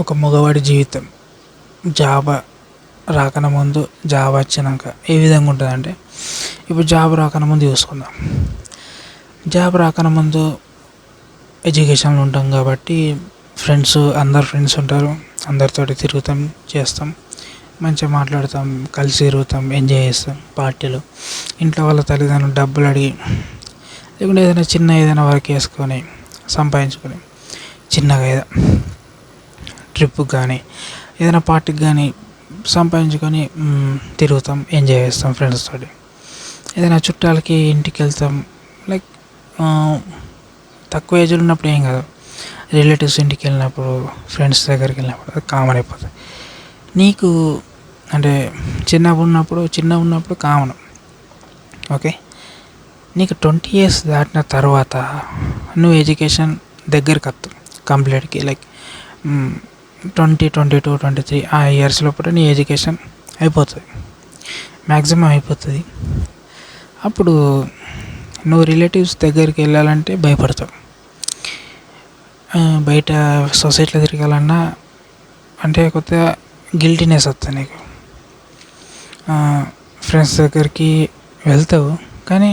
ఒక మగవాడి జీవితం. జాబ్ రాకన ముందు జాబ్ వచ్చినాక ఏ విధంగా ఉంటుందంటే ఇప్పుడు జాబ్ రాకన ముందు చూసుకుందాం. జాబ్ రాకన ముందు ఎడ్యుకేషన్లో ఉంటాం కాబట్టి ఫ్రెండ్స్ అందరు ఫ్రెండ్స్ ఉంటారు. అందరితోటి తిరుగుతాం చేస్తాం. మంచిగా మాట్లాడతాం కలిసి తిరుగుతాం ఎంజాయ్ చేస్తాం పార్టీలు. ఇంట్లో వాళ్ళ తల్లిదండ్రులు డబ్బులు అడిగి లేకుంటే ఏదైనా చిన్న ఏదైనా వర్క్ వేసుకొని సంపాదించుకొని చిన్నగా ఏదో ట్రిప్కి కానీ ఏదైనా పార్టీకి కానీ సంపాదించుకొని తిరుగుతాం ఎంజాయ్ చేస్తాం ఫ్రెండ్స్ తోటి. ఏదైనా చుట్టాలకి ఇంటికి వెళ్తాం లైక్ తక్కువ ఏజ్లో ఉన్నప్పుడు ఏం కాదు. రిలేటివ్స్ ఇంటికి వెళ్ళినప్పుడు ఫ్రెండ్స్ దగ్గరికి వెళ్ళినప్పుడు అది కామన్ అయిపోతుంది. నీకు అంటే చిన్న ఉన్నప్పుడు చిన్నగా ఉన్నప్పుడు కామన్ ఓకే నీకు ట్వంటీ ఇయర్స్ దాటిన తర్వాత నువ్వు ఎడ్యుకేషన్ దగ్గరికి వస్తావు కంప్లీట్కి like twenty twenty two twenty three ఆ ఇయర్స్ లోపల నీ ఎడ్యుకేషన్ అయిపోతుంది. మ్యాక్సిమం అయిపోతుంది. అప్పుడు నువ్వు రిలేటివ్స్ దగ్గరికి వెళ్ళాలంటే భయపడతావు. బయట సొసైటీలో తిరగాలన్నా అంటే కొద్దిగా గిల్టీనెస్ వస్తుంది నీకు. ఫ్రెండ్స్ దగ్గరికి వెళ్తావు కానీ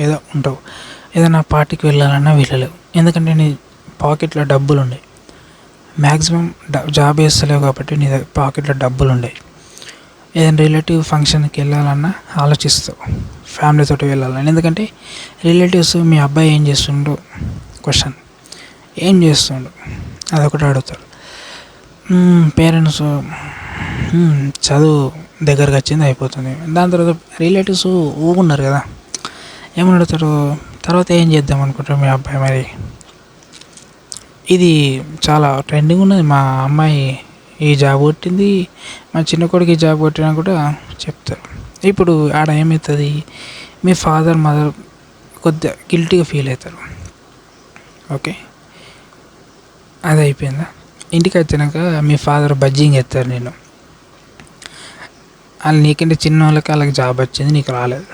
ఏదో ఉంటావు. ఏదైనా పార్టీకి వెళ్ళాలన్నా వెళ్ళలేవు. ఎందుకంటే నీ పాకెట్లో డబ్బులు ఉన్నాయి మ్యాక్సిమం జాబ్ వేస్తలేవు కాబట్టి నీ దగ్గర పాకెట్లో డబ్బులు ఉండేవి ఏదైనా రిలేటివ్ ఫంక్షన్కి వెళ్ళాలన్నా ఆలోచిస్తావు ఫ్యామిలీతో వెళ్ళాలని ఎందుకంటే రిలేటివ్స్ మీ అబ్బాయి ఏం చేస్తుండు? క్వశ్చన్. ఏం చేస్తుండు? అదొకటి అడుగుతారు పేరెంట్స్ చదువు దగ్గరకు వచ్చింది అయిపోతుంది. దాని తర్వాత రిలేటివ్స్ ఊగున్నారు కదా. ఏమని అడుగుతారు తర్వాత ఏం చేద్దాం అనుకుంటారు మీ అబ్బాయి మరి? ఇది చాలా ట్రెండింగ్ ఉన్నది. మా అమ్మాయి ఈ జాబ్ కొట్టింది. మా చిన్న కొడుకు ఈ జాబ్ కొట్టినా కూడా చెప్తారు. ఇప్పుడు ఆడ ఏమవుతుంది మీ ఫాదర్ మదర్ కొద్దిగా గిల్టీగా ఫీల్ అవుతారు. ఓకే అది అయిపోయిందా? ఇంటికి వచ్చినాక మీ ఫాదర్ బజ్జింగ్ ఎత్తారు నేను వాళ్ళు నీకంటే చిన్న వాళ్ళకి వాళ్ళకి జాబ్ వచ్చింది నీకు రాలేదు.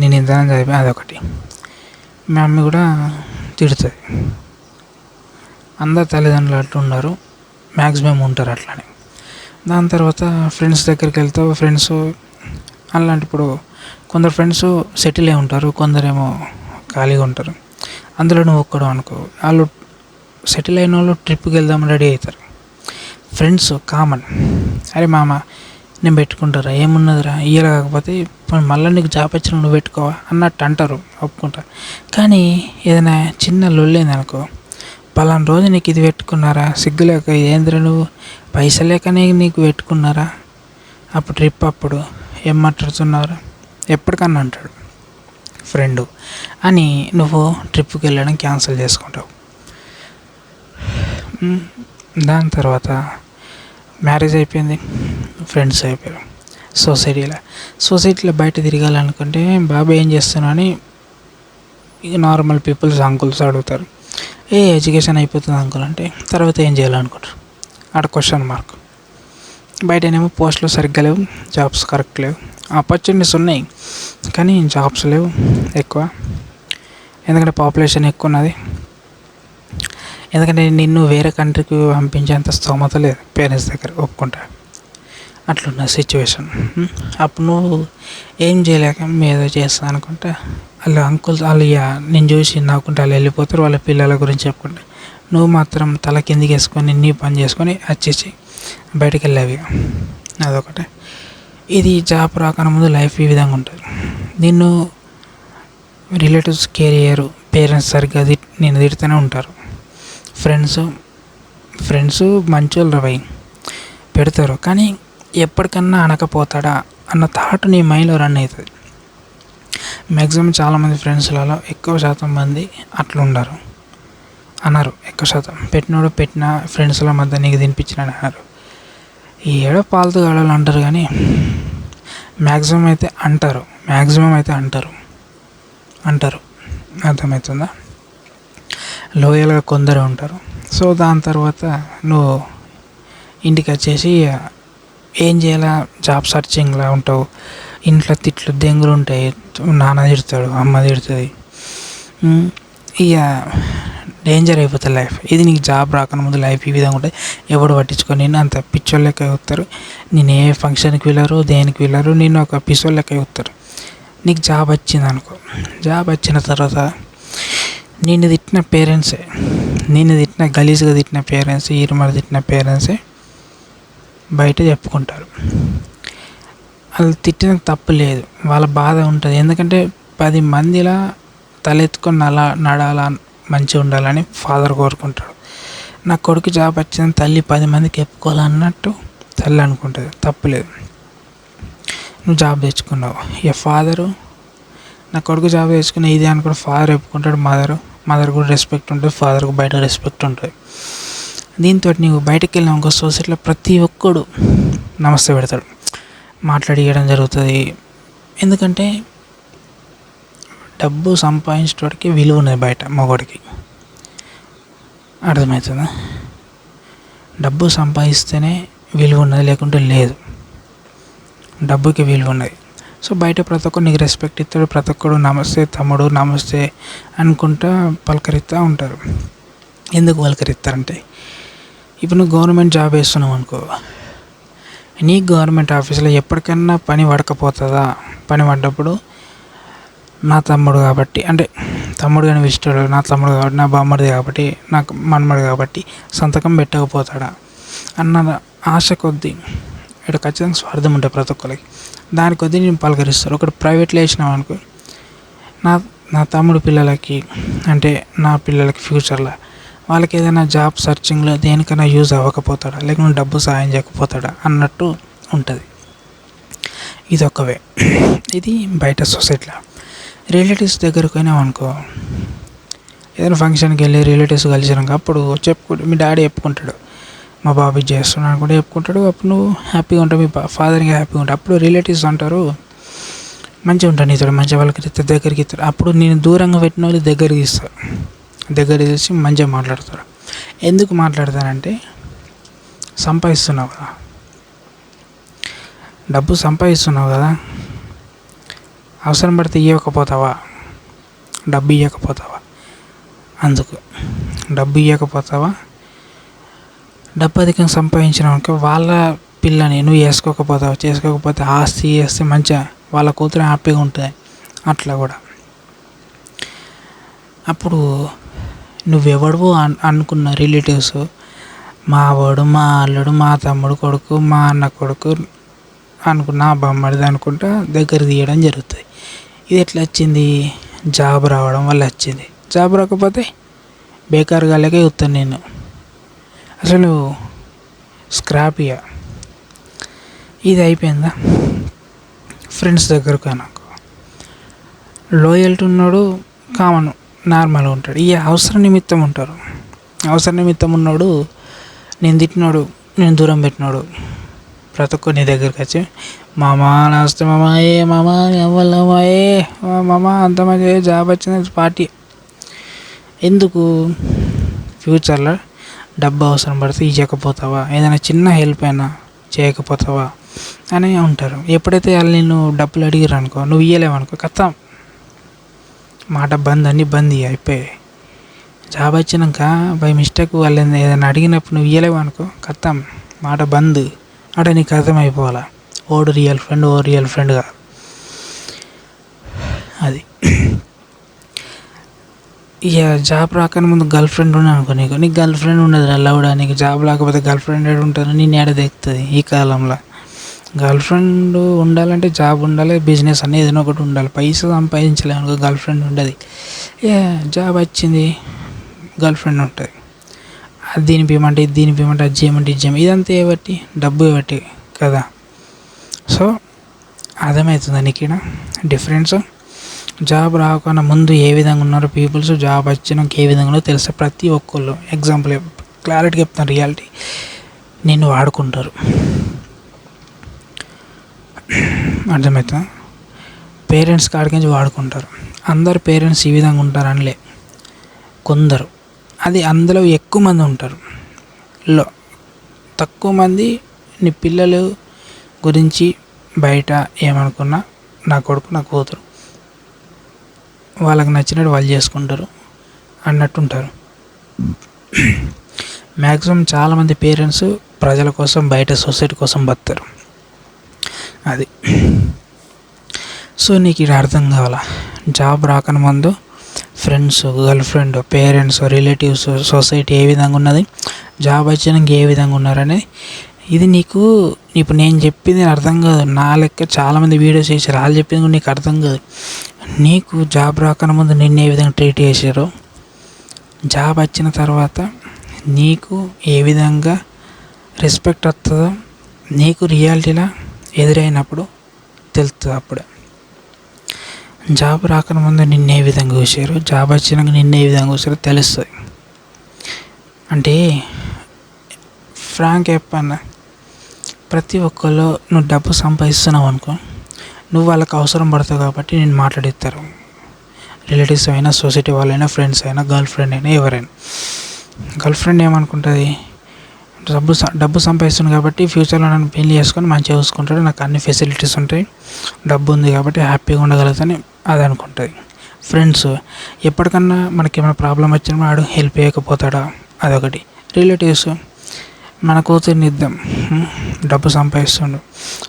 నేను ఇంతనే చదివా అదొకటి. మా మమ్మీ కూడా తిడుతుంది. అందరు తల్లిదండ్రులు అట్లా ఉన్నారు. మ్యాక్సిమం ఉంటారు అట్లానే. దాని తర్వాత ఫ్రెండ్స్ దగ్గరికి వెళ్తావు ఫ్రెండ్స్ అలాంటి ఇప్పుడు కొందరు ఫ్రెండ్స్ సెటిల్ అయి ఉంటారు కొందరేమో ఖాళీగా ఉంటారు. అందులో నువ్వు ఒక్కడు అనుకో. వాళ్ళు సెటిల్ అయిన వాళ్ళు ట్రిప్కి వెళ్దాం రెడీ అవుతారు. ఫ్రెండ్స్ కామన్ అరే మామ నేను పెట్టుకుంటారా? ఏమున్నదిరా? ఇయ్యాలి కాకపోతే మళ్ళీ నీకు జాబ్ వచ్చిన నువ్వు పెట్టుకోవా? అన్నట్టు అంటారు ఒప్పుకుంటారు. కానీ ఏదైనా చిన్న లొల్లేదనుకో అనుకో పలానా రోజు నీకు ఇది పెట్టుకున్నారా? సిగ్గులేక ఏంద్ర నువ్వు? పైసలేకనే నీకు పెట్టుకున్నారా? అప్పుడు ట్రిప్ అప్పుడు ఏం మాట్లాడుతున్నారు ఎప్పటికన్నా అంటాడు. ఫ్రెండు అని నువ్వు ట్రిప్కి వెళ్ళడం క్యాన్సిల్ చేసుకుంటావు. దాని తర్వాత మ్యారేజ్ అయిపోయింది. ఫ్రెండ్స్ అయిపోయారు. సొసైటీలో సొసైటీలో బయట తిరగాలనుకుంటే బాబాయ్ ఏం చేస్తున్నా అని నార్మల్ పీపుల్స్ అంకుల్స్ అడుగుతారు. ఏ ఎడ్యుకేషన్ అయిపోతుంది అంకుల్ అంటే తర్వాత ఏం చేయాలనుకుంటారు? అక్కడ క్వశ్చన్ మార్క్ బయటనేమో పోస్టులు సరిగ్గా లేవు జాబ్స్ కరెక్ట్ లేవు. ఆపర్చునిటీస్ ఉన్నాయి కానీ జాబ్స్ లేవు ఎక్కువ. ఎందుకంటే పాపులేషన్ ఎక్కువ ఉన్నది. ఎందుకంటే నిన్ను వేరే కంట్రీకి పంపించేంత స్తోమత లేదు పేరెంట్స్ దగ్గర ఒప్పుకుంటా. అట్లున్న సిచ్యువేషన్ అప్పుడు నువ్వు ఏం చేయలేక ఏదో చేస్తా అనుకుంటే వాళ్ళ అంకుల్ వాళ్ళు ఇక నేను చూసి నవ్వుకుంటే వాళ్ళు వెళ్ళిపోతారు వాళ్ళ పిల్లల గురించి చెప్పుకుంటే. నువ్వు మాత్రం తల కిందికి వేసుకొని నీ పని చేసుకొని వచ్చేసి బయటకు వెళ్ళేవి అదొకటి. ఇది జాబ్ రాకన ముందు లైఫ్ ఈ విధంగా ఉంటుంది. నిన్ను రిలేటివ్స్ కెరియర్ పేరెంట్స్ సరిగ్గా నేను తిడుతూనే ఉంటారు. ఫ్రెండ్స్ ఫ్రెండ్స్ మంచోళ్ళు రవై పెడతారు. కానీ ఎప్పటికన్నా అనకపోతాడా అన్న థాట్ నీ మైండ్లో రన్ అవుతుంది. మ్యాక్సిమం చాలామంది ఫ్రెండ్స్లలో ఎక్కువ శాతం మంది అట్లా ఉండరు అన్నారు ఎక్కువ శాతం. పెట్టినోడు పెట్టిన ఫ్రెండ్స్ల మధ్య నీకు తినిపించిన అన్నారు ఈ ఏడో పాలతో గాడాలు అంటారు కానీ మ్యాక్సిమం అయితే అంటారు. మ్యాక్సిమం అయితే అంటారు. అంటారు. అర్థమవుతుందా? లోయల్గా కొందరు ఉంటారు. సో దాని తర్వాత నువ్వు ఇంటికి వచ్చేసి ఏం చేయాలా? జాబ్ సర్చింగ్లా ఉంటావు. ఇంట్లో తిట్లు దెంగులు ఉంటాయి. నాన్న తిడతాడు అమ్మ తిడుతుంది. ఇక డేంజర్ అయిపోతుంది లైఫ్. ఇది నీకు జాబ్ రాకముందు లైఫ్ ఈ విధంగా ఉంటుంది ఎవడు పట్టించుకొని నేను అంత పిచ్చోళ్ళ లెక్క అవుతారు నేను ఏ ఫంక్షన్కి వెళ్ళారు దేనికి వెళ్ళారు నేను ఒక పిచ్చోళ్ళ లెక్క అవుతారు నీకు జాబ్ వచ్చింది అనుకో. జాబ్ వచ్చిన తర్వాత నేను తిట్టిన పేరెంట్సే నేను తిట్టిన గలీజ్గా తిట్టిన పేరెంట్స్ ఈరుమల తిట్టిన పేరెంట్సే బయట చెప్పుకుంటారు. వాళ్ళు తిట్టిన తప్పు లేదు. వాళ్ళ బాధ ఉంటుంది. ఎందుకంటే పది మందిలా తలెత్తుకొని అలా నడాల మంచిగా ఉండాలని ఫాదర్ కోరుకుంటాడు. నా కొడుకు జాబ్ వచ్చింది తల్లి పది మందికి చెప్పుకోవాలన్నట్టు తల్లి అనుకుంటుంది. తప్పులేదు నువ్వు జాబ్ తెచ్చుకున్నావు. ఇక ఫాదరు నా కొడుకు జాబ్ తెచ్చుకున్న ఇది అనుకుంటే ఫాదర్ చెప్పుకుంటాడు మదర్ మదర్ కూడా రెస్పెక్ట్ ఉంటుంది. ఫాదర్కు బయట రెస్పెక్ట్ ఉంటుంది. దీంతో నీవు బయటకు వెళ్ళినావు సొసైటీలో ప్రతి ఒక్కడు నమస్తే పెడతాడు. మాట్లాడియడం జరుగుతుంది. ఎందుకంటే డబ్బు సంపాదించేటోడికి విలువ ఉన్నది బయట మగవాడికి అర్థమవుతుందా? డబ్బు సంపాదిస్తేనే విలువ ఉన్నది లేకుంటే లేదు. డబ్బుకి విలువ ఉన్నది. సో బయట ప్రతి ఒక్కరు నీకు రెస్పెక్ట్ ఇస్తాడు ప్రతి ఒక్కడు నమస్తే తమ్ముడు నమస్తే అనుకుంటా పలకరిస్తూ ఉంటారు. ఎందుకు పలకరిస్తారంటే ఇప్పుడు నువ్వు గవర్నమెంట్ జాబ్ వేస్తున్నావు అనుకో. నీ గవర్నమెంట్ ఆఫీస్లో ఎప్పటికైనా పని పడకపోతుందా? పని పడ్డప్పుడు నా తమ్ముడు కాబట్టి అంటే తమ్ముడు కానీ ఇష్టాడు నా తమ్ముడు కాబట్టి నా బామ్మడిది కాబట్టి నాకు మనమడు కాబట్టి సంతకం పెట్టకపోతాడా? అన్న ఆశ కొద్దీ ఇక్కడ ఖచ్చితంగా స్వార్థం ఉంటుంది ప్రతి ఒక్కరికి దాని కొద్దీ నేను పలకరిస్తారు. ఒకటి ప్రైవేట్లో వేసినాం అనుకో నా నా తమ్ముడు పిల్లలకి అంటే నా పిల్లలకి ఫ్యూచర్లో వాళ్ళకి ఏదైనా జాబ్ సర్చింగ్లో దేనికైనా యూజ్ అవ్వకపోతాడా? లేకుంటే డబ్బు సాయం చేయకపోతాడా? అన్నట్టు ఉంటుంది. ఇది ఒక వే. ఇది బయట సొసైటీలో. రిలేటివ్స్ దగ్గరకు పోయినాం అనుకో ఏదైనా ఫంక్షన్కి వెళ్ళి రిలేటివ్స్ కలిసినాక అప్పుడు చెప్పుకుంటు మీ డాడీ చెప్పుకుంటాడు. మా బాబు చేస్తున్నాను చేస్తున్నాడు చెప్పుకుంటాడు. అప్పుడు నువ్వు హ్యాపీగా ఉంటావు మీ ఫాదర్గా హ్యాపీగా ఉంటావు. అప్పుడు రిలేటివ్స్ అంటారు మంచిగా ఉంటాను ఇతడు మంచిగా వాళ్ళకి దగ్గరికి ఇస్తారు. అప్పుడు నేను దూరంగా పెట్టిన వాళ్ళు దగ్గరికి ఇస్తారు. దగ్గర చేసి మంచిగా మాట్లాడతారు. ఎందుకు మాట్లాడతానంటే సంపాదిస్తున్నావు కదా. డబ్బు సంపాదిస్తున్నావు కదా. అవసరం పడితే ఇవ్వకపోతావా డబ్బు ఇవ్వకపోతావా అందుకు. డబ్బు ఇవ్వకపోతావా డబ్బు అధికంగా సంపాదించినాక వాళ్ళ పిల్లని నువ్వు వేసుకోకపోతావు? చేసుకోకపోతే ఆస్తి వేస్తే మంచిగా వాళ్ళ కూతురు హ్యాపీగా ఉంటుంది. అట్లా కూడా. అప్పుడు నువ్వెవడవో అన్ అనుకున్న రిలేటివ్స్. మా వాడు మా అల్లుడు మా తమ్ముడు కొడుకు మా అన్న కొడుకు అనుకున్న బొమ్మడిది అనుకుంటా దగ్గర తీయడం జరుగుతుంది. ఇది ఎట్లా వచ్చింది? జాబ్ రావడం వల్ల వచ్చింది. జాబ్ రాకపోతే బేకార్ గాలకే చూస్తాను నేను. అసలు స్క్రాపియా. ఇది అయిపోయిందా? ఫ్రెండ్స్ దగ్గరకు నాకు లోయల్టీ ఉన్నాడు కామను. నార్మల్గా ఉంటాడు. ఈ అవసరం నిమిత్తం ఉంటారు. అవసర నిమిత్తం ఉన్నాడు నేను తిట్టినాడు నేను దూరం పెట్టినాడు ప్రతి ఒక్కరు నీ దగ్గరికి వచ్చి మామ నమస్తే మామ ఏ మామ ఎవరు ఏ మామ అంత మంచి జాబ్ వచ్చింది పార్టీ. ఎందుకు? ఫ్యూచర్లో డబ్బు అవసరం పడితే ఇవ్వకపోతావా ఏదైనా చిన్న హెల్ప్ అయినా చేయకపోతావా? అని ఉంటారు. ఎప్పుడైతే వాళ్ళు నేను డబ్బులు అడిగారు అనుకో నువ్వు ఇయ్యలేవనుకో కథం మాట బంద్ అన్ని బంద్ ఇక అయిపోయాయి. జాబ్ వచ్చినాక బై మిస్టేక్ వాళ్ళు ఏదైనా అడిగినప్పుడు నువ్వు ఇవ్వలేవు అనుకో కథం మాట బంద్. అక్కడ నీకు అర్థమైపోవాలా? ఓడు రియల్ ఫ్రెండ్ ఓ రియల్ ఫ్రెండ్గా. అది. ఇక జాబ్ రాకని ముందు గర్ల్ ఫ్రెండ్ ఉన్నా అనుకో నీకు. నీకు గర్ల్ ఫ్రెండ్ ఉండదు లవ్డా నీకు జాబ్ రాకపోతే గర్ల్ ఫ్రెండ్ ఏడు ఉంటుంది నేను ఏడ దిగుతుంది ఈ కాలంలో? గర్ల్ ఫ్రెండ్ ఉండాలంటే జాబ్ ఉండాలి బిజినెస్ అనేది ఏదైనా ఒకటి ఉండాలి. పైసలు సంపాదించలేము అనుకో గర్ల్ ఫ్రెండ్ ఉండదు. ఏ జాబ్ వచ్చింది గర్ల్ ఫ్రెండ్ ఉంటుంది. అది దీని పేమెంట్ ఇది దీని పేమెంట్ అది చేయమంటే ఇది చేయమంటే ఇదంతా ఏబట్టి డబ్బు ఏబట్టి కదా. సో అర్థమవుతుంది నీకు ఇక్కడ డిఫరెన్స్ జాబ్ రాకుండా ముందు ఏ విధంగా ఉన్నారో పీపుల్స్ జాబ్ వచ్చినాక ఏ విధంగా ఉన్నారో తెలుసు ప్రతి ఒక్కళ్ళు? ఎగ్జాంపుల్ క్లారిటీ చెప్తాను రియాలిటీ నిన్ను వాడుకుంటారు. అర్థమవుతుందా పేరెంట్స్ కాడికించి వాడుకుంటారు. అందరు పేరెంట్స్ ఈ విధంగా ఉంటారనిలే. కొందరు. అది అందులో ఎక్కువ మంది ఉంటారు. లో తక్కువ మంది నీ పిల్లలు గురించి బయట ఏమనుకున్నా నా కొడుకు నా కూతురు వాళ్ళకి నచ్చినట్టు వాళ్ళు చేసుకుంటారు అన్నట్టు ఉంటారు మ్యాక్సిమం చాలామంది పేరెంట్స్ ప్రజల కోసం బయట సొసైటీ కోసం బతారు అది. సో నీకు ఇది అర్థం కావాలా? జాబ్ రాకన ముందు friends girl friend parents relatives society ఏ విధంగా ఉన్నది జాబ్ వచ్చినాక ఏ విధంగా ఉన్నారని ఇది నీకు ఇప్పుడు నేను చెప్పింది అర్థం కాదు. నా లెక్క చాలామంది వీడియోస్ చేశారు. వాళ్ళు చెప్పింది కూడా నీకు అర్థం కాదు. నీకు జాబ్ రాకన ముందు నిన్ను ఏ విధంగా ట్రీట్ చేశారు? జాబ్ వచ్చిన తర్వాత నీకు ఏ విధంగా రెస్పెక్ట్ వస్తుందో నీకు రియాలిటీలా ఎదురైనప్పుడు తెలుస్తుంది అప్పుడే. జాబ్ రాకముందు నిన్ను ఏ విధంగా చూసారు జాబ్ వచ్చినాక నిన్ను ఏ విధంగా చూసారో తెలుస్తుంది. అంటే ఫ్రాంక్ చెప్పన్న ప్రతి ఒక్కళ్ళు నువ్వు డబ్బు సంపాదిస్తున్నావు అనుకో నువ్వు వాళ్ళకి అవసరం పడతావు కాబట్టి నేను మాట్లాడిస్తారు. రిలేటివ్స్ అయినా సొసైటీ వాళ్ళైనా ఫ్రెండ్స్ అయినా గర్ల్ ఫ్రెండ్ అయినా ఎవరైనా. గర్ల్ ఫ్రెండ్ ఏమనుకుంటుంది? డబ్బు డబ్బు సంపాదిస్తుంది కాబట్టి ఫ్యూచర్లో నన్ను పెళ్ళి చేసుకొని మంచిగా చూసుకుంటాడు. నాకు అన్ని ఫెసిలిటీస్ ఉంటాయి. డబ్బు ఉంది కాబట్టి హ్యాపీగా ఉండగలుగుతాని అది అనుకుంటుంది. ఫ్రెండ్స్ ఎప్పటికన్నా మనకి ఏమైనా ప్రాబ్లం వచ్చినా ఆడు హెల్ప్ చేయకపోతాడా? అదొకటి. రిలేటివ్స్ మన కూతురు నిద్దాం డబ్బు సంపాదిస్తుండు.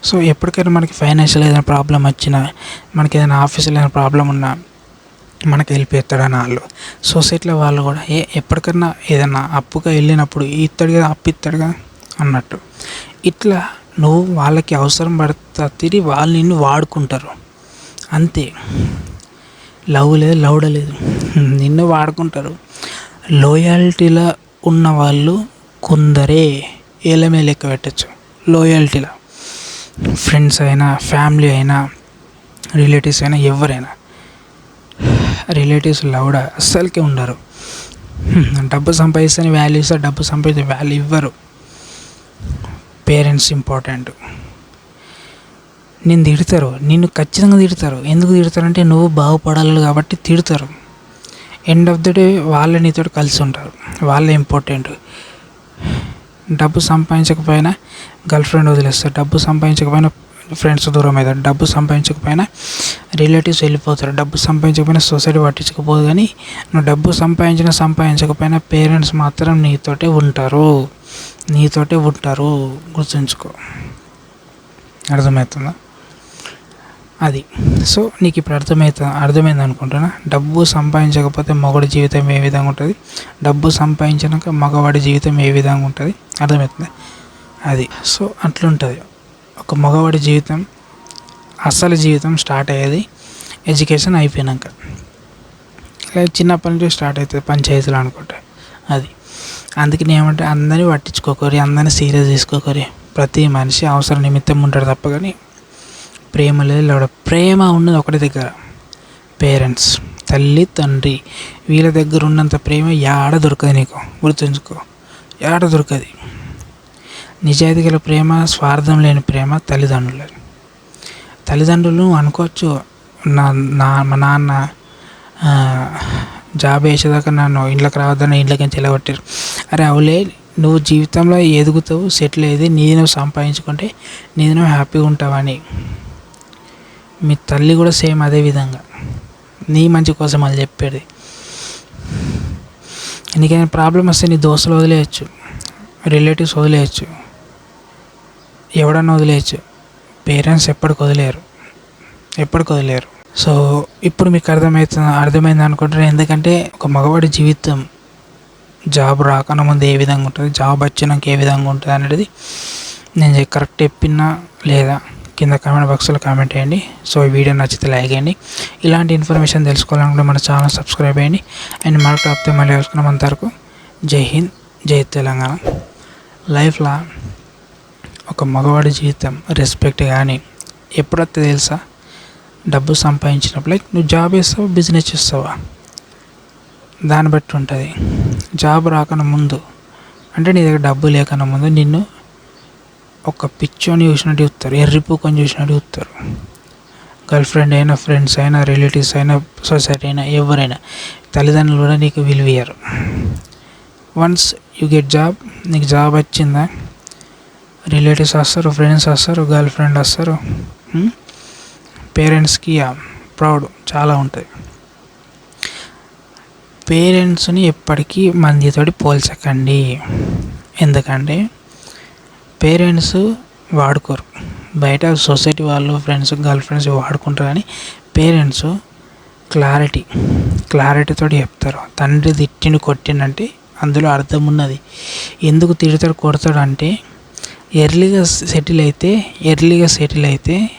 సో ఎప్పటికైనా మనకి ఫైనాన్షియల్ ఏదైనా ప్రాబ్లం వచ్చినా మనకి ఏదైనా ఆఫీస్లో ఏదైనా ప్రాబ్లం ఉన్నా మనకి వెళ్ళిపోతాడని వాళ్ళు. సొసైటీలో వాళ్ళు కూడా ఏ ఎప్పటికన్నా ఏదైనా అప్పుగా వెళ్ళినప్పుడు ఇస్తాడు కదా అప్పు ఇస్తాడు కదా అన్నట్టు. ఇట్లా నువ్వు వాళ్ళకి అవసరం పడతా తిరిగి వాళ్ళు నిన్ను వాడుకుంటారు. అంతే. లవ్ లేదు లౌడ లేదు. నిన్ను వాడుకుంటారు. లోయాలిటీలో ఉన్న వాళ్ళు కొందరే ఏలమే లెక్క పెట్టచ్చు. లోయాలిటీలో. ఫ్రెండ్స్ అయినా ఫ్యామిలీ అయినా రిలేటివ్స్ అయినా ఎవరైనా. రిలేటివ్స్ లౌడ అస్సలకే ఉండరు. డబ్బు సంపాదిస్తే వాల్యూ ఇస్తారు డబ్బు సంపాదిస్తే వాల్యూ ఇవ్వరు. పేరెంట్స్ ఇంపార్టెంట్ నేను తిడతారు నిన్ను ఖచ్చితంగా తిడతారు. ఎందుకు తిడతారంటే నువ్వు బాగుపడాలి కాబట్టి తిడతారు. ఎండ్ ఆఫ్ ద డే వాళ్ళే నీతో కలిసి ఉంటారు వాళ్ళే ఇంపార్టెంట్ డబ్బు సంపాదించకపోయినా గర్ల్ ఫ్రెండ్ వదిలేస్తారు డబ్బు సంపాదించకపోయినా ఫ్రెండ్స్ దూరం అవుతారు డబ్బు సంపాదించకపోయినా రిలేటివ్స్ వెళ్ళిపోతారు. డబ్బు సంపాదించకపోయినా సొసైటీ పట్టించకపోదు కానీ నువ్వు డబ్బు సంపాదించినా సంపాదించకపోయినా పేరెంట్స్ మాత్రం నీతోటే ఉంటారు. నీతోటే ఉంటారు. గుర్తుంచుకో. అర్థమవుతుందా? అది. సో నీకు ఇప్పుడు అర్థమవుతుంది అర్థమైంది అనుకుంటున్నా డబ్బు సంపాదించకపోతే మగవాడి జీవితం ఏ విధంగా ఉంటుంది? డబ్బు సంపాదించినాక మగవాడి జీవితం ఏ విధంగా ఉంటుంది? అర్థమవుతుంది? అది. సో అట్లుంటుంది. ఒక మగవాడి జీవితం అసలు జీవితం స్టార్ట్ అయ్యేది ఎడ్యుకేషన్ అయిపోయినాక. లేదు చిన్నప్పటి నుంచి స్టార్ట్ అవుతుంది పంచాయతీలు అనుకుంటే. అది. అందుకని ఏమంటే అందరినీ పట్టించుకోకరి అందరినీ సీరియస్ తీసుకోకరి. ప్రతి మనిషి అవసరం నిమిత్తం ఉంటాడు తప్ప కానీ ప్రేమ లేదు ప్రేమ ఉన్నది ఒకటి దగ్గర. పేరెంట్స్ తల్లి తండ్రి. వీళ్ళ దగ్గర ఉన్నంత ప్రేమ యాడ దొరకదు నీకు? గుర్తుంచుకో. యాడ దొరకది. నిజాయితీ గల ప్రేమ స్వార్థం లేని ప్రేమ తల్లిదండ్రులు. తల్లిదండ్రులు అనుకోవచ్చు నా నా మా నాన్న జాబ్ వేసేదాకా నన్ను ఇంట్లోకి రావద్దని ఇంట్లోకి చెలగొట్టారు. అరే అవులే నువ్వు జీవితంలో ఎదుగుతావు సెటిల్ అయ్యేది నీ నువ్వు సంపాదించుకుంటే నేను నువ్వు హ్యాపీగా ఉంటావని. మీ తల్లి కూడా సేమ్ అదే విధంగా. నీ మంచి కోసం అది చెప్పేది. నీకైనా ప్రాబ్లం వస్తే నీ దోస్తులు వదిలేయచ్చు రిలేటివ్స్ వదిలేయచ్చు. ఎవడన్నా వదిలేయచ్చు. పేరెంట్స్ ఎప్పటికి వదిలేరు ఎప్పటికి వదిలేరు సో ఇప్పుడు మీకు అర్థమవుతుంది అర్థమైంది అనుకుంటారు ఎందుకంటే ఒక మగవాడి జీవితం జాబ్ రాకముందు ఏ విధంగా ఉంటుంది? జాబ్ వచ్చినాక ఏ విధంగా ఉంటుంది అనేది నేను కరెక్ట్ చెప్పినా లేదా కింద కామెంట్ బాక్స్లో కామెంట్ చేయండి. సో ఈ వీడియో నచ్చితే లైక్ చేయండి. ఇలాంటి ఇన్ఫర్మేషన్ తెలుసుకోవాలనుకుంటే మన ఛానల్ సబ్స్క్రైబ్ అయ్యండి అండ్ మరొక కాకపోతే మళ్ళీ కలుసుకున్నాం అంతవరకు. జై హింద్ జై తెలంగాణ. లైఫ్లో ఒక మగవాడి జీవితం రెస్పెక్ట్ కానీ ఎప్పుడైతే తెలుసా? డబ్బు సంపాదించినప్పుడు లైక్ నువ్వు జాబ్ చేస్తావా బిజినెస్ చేస్తావా? దాన్ని బట్టి ఉంటుంది. జాబ్ రాకన ముందు అంటే నీ దగ్గర డబ్బు లేకన ముందు నిన్ను ఒక పిచ్చోని చూసినట్టు చూస్తారు. ఎర్రిపూకొని చూసినట్టు చూస్తారు. గర్ల్ ఫ్రెండ్ అయినా ఫ్రెండ్స్ అయినా రిలేటివ్స్ అయినా సొసైటీ అయినా ఎవరైనా తల్లిదండ్రులు కూడా నీకు విలువయ్యారు వన్స్ యూ గెట్ జాబ్ నీకు జాబ్ వచ్చిందా? రిలేటివ్స్ వస్తారు ఫ్రెండ్స్ వస్తారు గర్ల్ ఫ్రెండ్ వస్తారు. పేరెంట్స్కి ప్రౌడ్ చాలా ఉంటుంది పేరెంట్స్ని ఎప్పటికీ మందితోటి పోల్చకండి. ఎందుకంటే పేరెంట్స్ వాడుకోరు. బయట సొసైటీ వాళ్ళు ఫ్రెండ్స్ గర్ల్ ఫ్రెండ్స్ వాడుకుంటారు కానీ పేరెంట్స్ క్లారిటీ క్లారిటీతో చెప్తారు. తండ్రి తిట్టిన కొట్టినంటే అందులో అర్థం ఉన్నది. ఎందుకు తిడతాడు కొడతాడు అంటే ఎర్లీగా సెటిల్ అయితే ఎర్లీగా సెటిల్ అయితే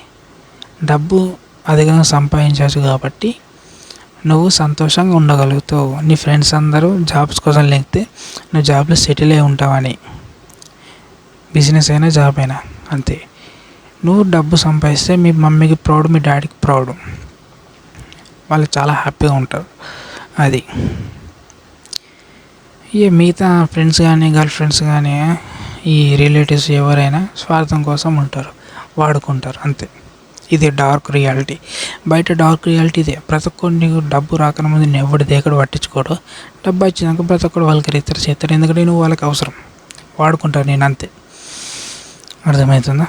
డబ్బు అధికంగా సంపాదించవచ్చు కాబట్టి నువ్వు సంతోషంగా ఉండగలుగుతావు. నీ ఫ్రెండ్స్ అందరూ జాబ్స్ కోసం లేకపోతే నువ్వు జాబ్లో సెటిల్ అయి ఉంటావని. బిజినెస్ అయినా జాబ్ అయినా అంతే. నువ్వు డబ్బు సంపాదిస్తే మీ మమ్మీకి ప్రౌడ్ మీ డాడీకి ప్రౌడ్. వాళ్ళు చాలా హ్యాపీగా ఉంటారు. అది. ఇక మిగతా ఫ్రెండ్స్ కానీ గర్ల్ ఫ్రెండ్స్ కానీ ఈ రిలేటివ్స్ ఎవరైనా స్వార్థం కోసం ఉంటారు వాడుకుంటారు అంతే. ఇది డార్క్ రియాలిటీ. బయట డార్క్ రియాలిటీ ఇదే. ప్రతి ఒక్కరిని డబ్బు రాకముందు ముందు నేను ఎవడి దేకడు పట్టించుకోడు. డబ్బు వచ్చినాక ప్రతి ఒక్కడు వాళ్ళకి ఇతర చేస్తారు ఎందుకంటే నువ్వు వాళ్ళకి అవసరం. వాడుకుంటారు నేను అంతే. అర్థమవుతుందా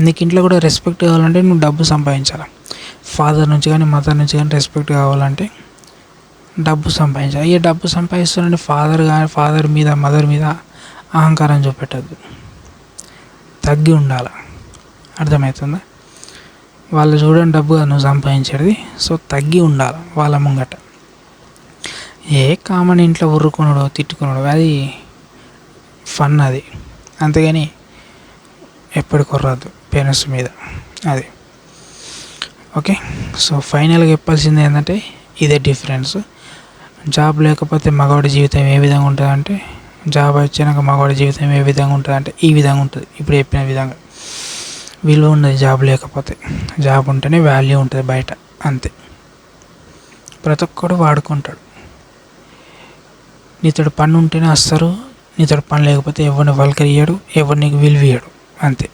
నీకు ఇంట్లో కూడా రెస్పెక్ట్ కావాలంటే నువ్వు డబ్బు సంపాదించాలి. ఫాదర్ నుంచి కానీ మదర్ నుంచి కానీ రెస్పెక్ట్ కావాలంటే డబ్బు సంపాదించాలి. ఈ డబ్బు సంపాదిస్తానంటే ఫాదర్ కానీ ఫాదర్ మీద మదర్ మీద అహంకారం చూపెట్టద్దు. తగ్గి ఉండాలి. అర్థమవుతుందా వాళ్ళు చూడండి డబ్బు నువ్వు సంపాదించేది సో తగ్గి ఉండాలి వాళ్ళ ముంగట. ఏ కామన్ ఇంట్లో ఉర్రుకున్నాడు తిట్టుకున్నాడు అది ఫన్ అది. అంతేగాని ఎప్పుడు కొర్రద్దు పేరెంట్స్ మీద. అది. ఓకే? సో ఫైనల్గా చెప్పాల్సింది ఏంటంటే ఇదే డిఫరెన్స్. జాబ్ లేకపోతే మగవాడి జీవితం ఏ విధంగా ఉంటుందంటే జాబ్ వచ్చినాక మగవాడి జీవితం ఏ విధంగా ఉంటుంది అంటే ఈ విధంగా ఉంటుంది. ఇప్పుడు చెప్పిన విధంగా. విలువ ఉండదు జాబ్ లేకపోతే. జాబ్ ఉంటేనే వాల్యూ ఉంటుంది బయట. అంతే. ప్రతి ఒక్కడు వాడుకుంటాడు. నీతడు పని ఉంటేనే వస్తారు నీతడు పని లేకపోతే ఎవరిని వల్కరియ్యాడు ఎవరిని విలువ అంతే.